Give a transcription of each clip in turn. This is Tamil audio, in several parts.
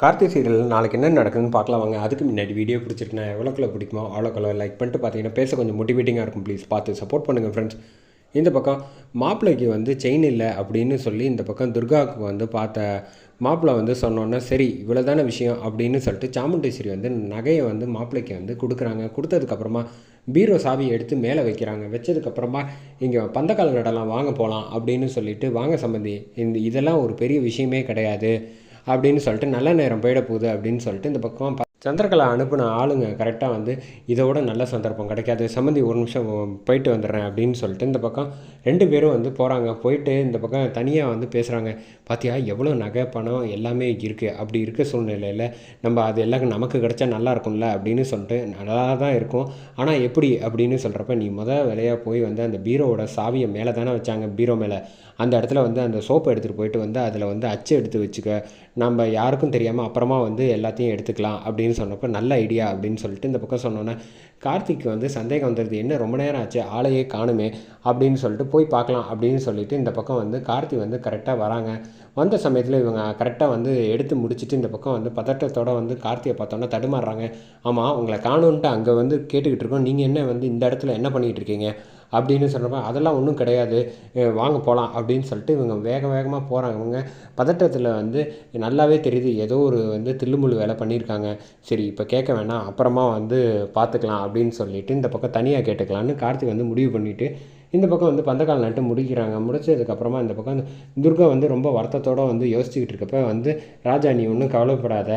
கார்த்தி சீரியல் நாளைக்கு என்ன நடக்குதுன்னு பார்க்கலாம் வாங்க. அதுக்கு முன்னாடி வீடியோ பிடிச்சிருக்குன்னா எவ்வளோக்குள்ள பிடிக்குமோ அவ்வளோக்குள்ள லைக் பண்ணிட்டு பார்த்தீங்கன்னா பேச கொஞ்சம் மோட்டிவேட்டிங்காக இருக்கும். ப்ளீஸ் பார்த்து சப்போர்ட் பண்ணுங்கள் ஃப்ரெண்ட்ஸ் இந்த பக்கம் மாப்பிள்ளைக்கு வந்து செயின் இல்லை அப்படின்னு சொல்லி இந்த பக்கம் துர்காவுக்கு வந்து பார்த்த மாப்பிள்ளை வந்து சொன்னோன்னா சரி இவ்வளோ தானே விஷயம்? அப்படின்னு சொல்லிட்டு சாமுண்டேஸ்வரி வந்து நகையை வந்து மாப்பிள்ளைக்கு வந்து கொடுக்குறாங்க. கொடுத்ததுக்கப்புறமா பீரோ சாவியை எடுத்து மேலே வைக்கிறாங்க. வச்சதுக்கப்புறமா இங்கே பந்தக்கால் கடலாம் வாங்க போகலாம் அப்படின்னு சொல்லிட்டு வாங்க சம்மந்தி இந்த இதெல்லாம் ஒரு பெரிய விஷயமே கிடையாது. அப்படின்னு சொல்லிட்டு நல்ல நேரம் போயிட போகுது அப்படின்னு சொல்லிட்டு இந்த பக்கம் சந்திரகலா அனுப்பின ஆளுங்க கரெக்டாக வந்து இதோட நல்ல சந்தர்ப்பம் கிடைக்காது. சம்மந்தி ஒரு நிமிஷம் போயிட்டு வந்துடுறேன் அப்படின்னு சொல்லிட்டு இந்த பக்கம் ரெண்டு பேரும் வந்து போகிறாங்க போயிட்டு இந்த பக்கம் தனியாக வந்து பேசுகிறாங்க பார்த்தியா எவ்வளோ நகை பணம் எல்லாமே இருக்குது அப்படி இருக்க சூழ்நிலையில் நம்ம அது எல்லாம் நமக்கு கிடைச்சா நல்லா இருக்கும்ல அப்படின்னு சொல்லிட்டு நல்லா தான் இருக்கும். ஆனால் எப்படி? அப்படின்னு சொல்கிறப்ப நீ முத வேலையாக போய் வந்து அந்த பீரோவோட சாவியை மேலே தானே வச்சாங்க பீரோ மேலே. அந்த இடத்துல வந்து அந்த சோப்பை எடுத்துகிட்டு போயிட்டு வந்து அதில் வந்து அச்சு எடுத்து வச்சுக்க. நம்ம யாருக்கும் தெரியாமல் அப்புறமா வந்து எல்லாத்தையும் எடுத்துக்கலாம் அப்படின்னு சொன்னப்போ நல்ல ஐடியா அப்படின்னு சொல்லிட்டு இந்த பக்கம் சொன்னோன்னே கார்த்திக் வந்து சந்தேகம் வந்துடுது என்ன? ரொம்ப நேரம் ஆச்சு ஆளையே காணுமே அப்படின்னு சொல்லிட்டு போய் பார்க்கலாம் அப்படின்னு சொல்லிட்டு இந்த பக்கம் வந்து கார்த்தி வந்து கரெக்டாக வராங்க. வந்த சமயத்தில் இவங்க கரெக்டாக வந்து எடுத்து முடிச்சுட்டு இந்த பக்கம் வந்து பதட்டத்தோட வந்து கார்த்தியை பார்த்தோன்னா தடுமாறுறாங்க. ஆமாம் உங்களை காணுன்ட்டு அங்கே வந்து கேட்டுக்கிட்டு இருக்கோம். நீங்கள் என்ன வந்து இந்த இடத்துல என்ன பண்ணிகிட்டு இருக்கீங்க? அப்படின்னு சொல்கிறப்ப அதெல்லாம் ஒன்றும் கிடையாது. வாங்க போகலாம் அப்படின்னு சொல்லிட்டு இவங்க வேக வேகமாக போகிறாங்க இவங்க பதட்டத்தில் வந்து நல்லாவே தெரியுது. ஏதோ ஒரு வந்து தில்லுமுள்ளு வேலை பண்ணியிருக்காங்க. சரி இப்போ கேட்க வேணாம். அப்புறமா வந்து பார்த்துக்கலாம் அப்படின்னு சொல்லிட்டு இந்த பக்கம் தனியாக கேட்டுக்கலான்னு கார்த்திக் வந்து முடிவு பண்ணிவிட்டு இந்த பக்கம் வந்து பந்தக்கால் நட்டு முடிக்கிறாங்க. முடிச்சதுக்கப்புறமா இந்த பக்கம் வந்து துர்கா வந்து ரொம்ப வருத்தத்தோடு வந்து யோசிச்சுக்கிட்டு இருக்கப்ப வந்து ராஜா நீ ஒன்றும் கவலைப்படாத.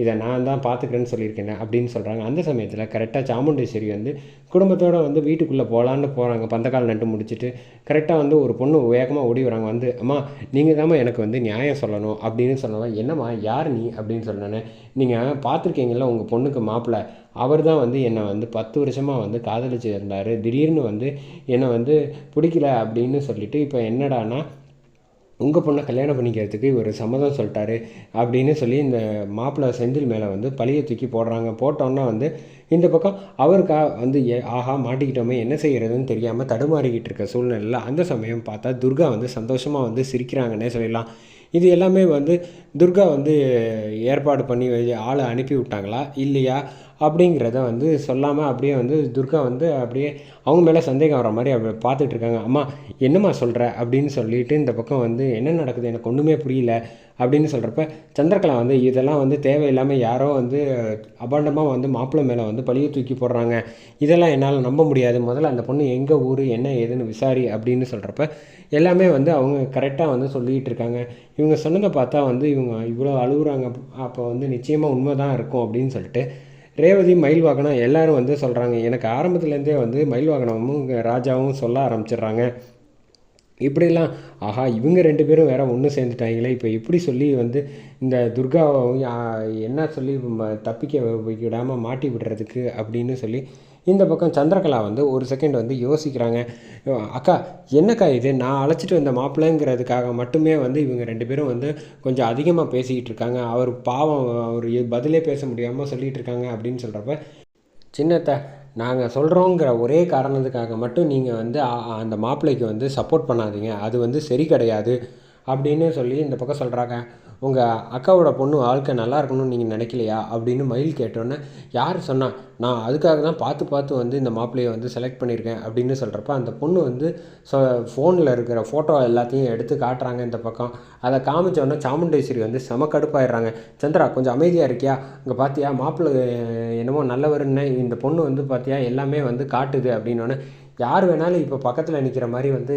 இதை நான் தான் பார்த்துக்கிறேன்னு சொல்லியிருக்கேன் அப்படின்னு சொல்கிறாங்க அந்த சமயத்தில் கரெக்டாக சாமுண்டேஸ்வரி வந்து குடும்பத்தோடு வந்து வீட்டுக்குள்ளே போகலான்னு போகிறாங்க பந்தக்கால் நட்டு முடிச்சுட்டு கரெக்டாக வந்து ஒரு பொண்ணு வேகமாக ஓடி வராங்க. வந்து அம்மா நீங்கள் தாம்மா எனக்கு வந்து நியாயம் சொல்லணும் அப்படின்னு சொல்லலாம் என்னம்மா யார் நீ? அப்படின்னு சொன்னேன்னு நீங்கள் பார்த்துருக்கீங்களா உங்கள் பொண்ணுக்கு மாப்பிள்ளை. அவர் தான் வந்து என்னை வந்து பத்து வருஷமாக வந்து காதலிச்சு இருந்தார். திடீர்னு வந்து என்னை வந்து பிடிக்கல அப்படின்னு சொல்லிவிட்டு இப்போ என்னடான்னா உங்கள் பொண்ணை கல்யாணம் பண்ணிக்கிறதுக்கு இவர் சம்மதம் சொல்லிட்டாரு அப்படின்னு சொல்லி இந்த மாப்பிள்ளை செந்தில் மேலே வந்து பழியை தூக்கி போடுறாங்க. போட்டோன்னா வந்து இந்த பக்கம் அவருக்கா வந்து ஏ ஆஹா மாட்டிக்கிட்டோமே என்ன செய்கிறதுன்னு தெரியாமல் தடுமாறிக்கிட்டு இருக்க சூழ்நிலையில் அந்த சமயம் பார்த்தா துர்கா வந்து சந்தோஷமாக வந்து சிரிக்கிறாங்கன்னே சொல்லலாம். இது எல்லாமே வந்து துர்கா வந்து ஏற்பாடு பண்ணி வை- ஆளை அனுப்பி விட்டாங்களா? இல்லையா? அப்படிங்கிறத வந்து சொல்லாமல் அப்படியே வந்து துர்கா வந்து அப்படியே அவங்க மேலே சந்தேகம் வர மாதிரி அப்படி பார்த்துட்ருக்காங்க அம்மா என்னம்மா சொல்கிற அப்படின்னு சொல்லிட்டு இந்த பக்கம் வந்து என்ன நடக்குது? எனக்கு ஒன்றுமே புரியல. அப்படின்னு சொல்கிறப்ப சந்திரகலா வந்து இதெல்லாம் வந்து தேவையில்லாமல் யாரோ வந்து அபாண்டமாக வந்து மாப்பிள்ளை மேலே வந்து பழியை தூக்கி போடுறாங்க. இதெல்லாம் என்னால் நம்ப முடியாது. முதல்ல அந்த பொண்ணு எங்கே ஊர் என்ன ஏதுன்னு விசாரி அப்படின்னு சொல்கிறப்ப எல்லாமே வந்து அவங்க கரெக்டாக வந்து சொல்லிகிட்டு இருக்காங்க. இவங்க சொன்னதை பார்த்தா வந்து இவங்க இவ்வளோ அழுகுறாங்க. அப்போ வந்து நிச்சயமாக உண்மை தான் இருக்கும் அப்படின்னு சொல்லிட்டு ரேவதி மயில் வாகனம் எல்லோரும் வந்து சொல்கிறாங்க எனக்கு ஆரம்பத்துலேருந்தே வந்து மயில் வாகனமும் ராஜாவும் சொல்ல ஆரம்பிச்சிடுறாங்க. இப்படிலாம் ஆஹா இவங்க ரெண்டு பேரும் வேற ஒன்று சேர்ந்துட்டாங்களே இப்போ இப்படி சொல்லி வந்து இந்த துர்காவை என்ன சொல்லி தப்பிக்க விடாமல் மாட்டி விடுறதுக்கு அப்படின்னு சொல்லி இந்த பக்கம் சந்திரகலா வந்து ஒரு செகண்ட் வந்து யோசிக்கிறாங்க. அக்கா என்னக்கா இது? நான் அழைச்சிட்டு வந்த மாப்பிள்ளைங்கிறதுக்காக மட்டுமே வந்து இவங்க ரெண்டு பேரும் வந்து கொஞ்சம் அதிகமாக பேசிக்கிட்டு இருக்காங்க. அவர் பாவம் அவர் பதிலே பேச முடியாமல் சொல்லிகிட்டு இருக்காங்க அப்படின்னு சொல்கிறப்ப சின்னத்தை நாங்கள் சொல்கிறோங்கிற ஒரே காரணத்துக்காக மட்டும் நீங்கள் வந்து அந்த மாப்பிள்ளைக்கு வந்து சப்போர்ட் பண்ணாதீங்க. அது வந்து சரி கிடையாது. அப்படின்னு சொல்லி இந்த பக்கம் சொல்கிறாங்க உங்கள் அக்காவோட பொண்ணு வாழ்க்கை நல்லா இருக்கணும்னு நீங்கள் நினைக்கலையா? அப்படின்னு மயில் கேட்டோன்னே யார் சொன்னால் நான் அதுக்காக தான் பார்த்து பார்த்து வந்து இந்த மாப்பிள்ளையை வந்து செலக்ட் பண்ணியிருக்கேன் அப்படின்னு சொல்கிறப்ப அந்த பொண்ணு வந்து சொ ஃபோனில் இருக்கிற ஃபோட்டோ எல்லாத்தையும் எடுத்து காட்டுறாங்க இந்த பக்கம். அதை காமிச்சோடனே சாமுண்டேஸ்வரி வந்து செம கடுப்பாயிடுறாங்க. சந்திரா கொஞ்சம் அமைதியாக இருக்கியா? இங்கே பார்த்தியா மாப்பிள்ளை என்னமோ நல்லவருன்னு இந்த பொண்ணு வந்து பார்த்தியா எல்லாமே வந்து காட்டுது அப்படின்னோடனே யார் வேணாலும் இப்போ பக்கத்தில் நிற்கிற மாதிரி வந்து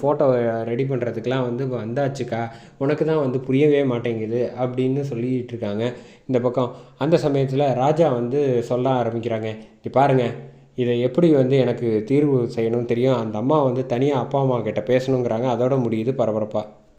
ஃபோட்டோ ரெடி பண்ணுறதுக்கெலாம் வந்து வந்தாச்சுக்கா உனக்கு தான் வந்து புரியவே மாட்டேங்குது அப்படின்னு சொல்லிட்டு இருக்காங்க இந்த பக்கம். அந்த சமயத்தில் ராஜா வந்து சொல்ல ஆரம்பிக்கிறாங்க இங்க பாருங்க இதை எப்படி வந்து எனக்கு தீர்வு செய்யணும்னு தெரியும். அந்த அம்மா வந்து தனியாக அப்பா அம்மா கிட்ட பேசணுங்கிறாங்க. அதோட முடியுது பரபரப்பாக